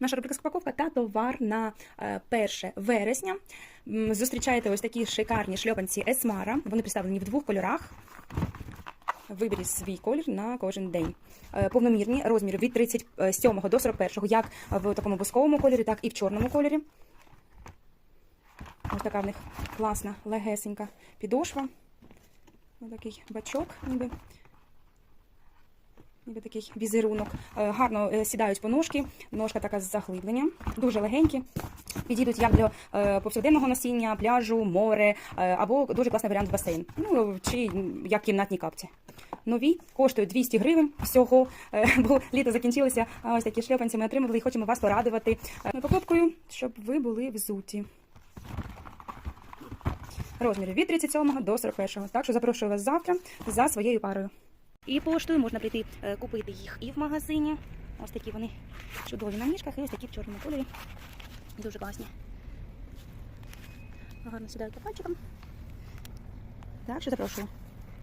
Наша рубрика «Спаковка» та товар на е, 1 вересня. Зустрічаєте ось такі шикарні шльопанці Есмара. Вони представлені в двох кольорах. Виберіть свій колір на кожен день. Е, Повномірні розміри від 37 до 41, як в такому бусковому кольорі, так і в чорному кольорі. Ось така в них класна, легесенька підошва. Ось такий бачок, ніби. Ніби такий візерунок. Е, Гарно е, сідають по ножки. Ножка така з заглибленням. Дуже легенькі. Підійдуть як для е, повсякденного носіння, пляжу, море або дуже класний варіант басейн. Ну чи як кімнатні капці. Нові коштують 200 гривень всього, бо літо закінчилося. А ось такі шльопанці ми отримали і хочемо вас порадувати покупкою, щоб ви були взуті. Розміри від 37 до 41. Так що запрошую вас завтра за своєю парою. І поштою можна прийти е, купити їх і в магазині. Ось такі вони чудові на ніжках, і ось такі в чорному кольорі. Дуже класні. Гарно сідають пальчиком. Так що запрошую.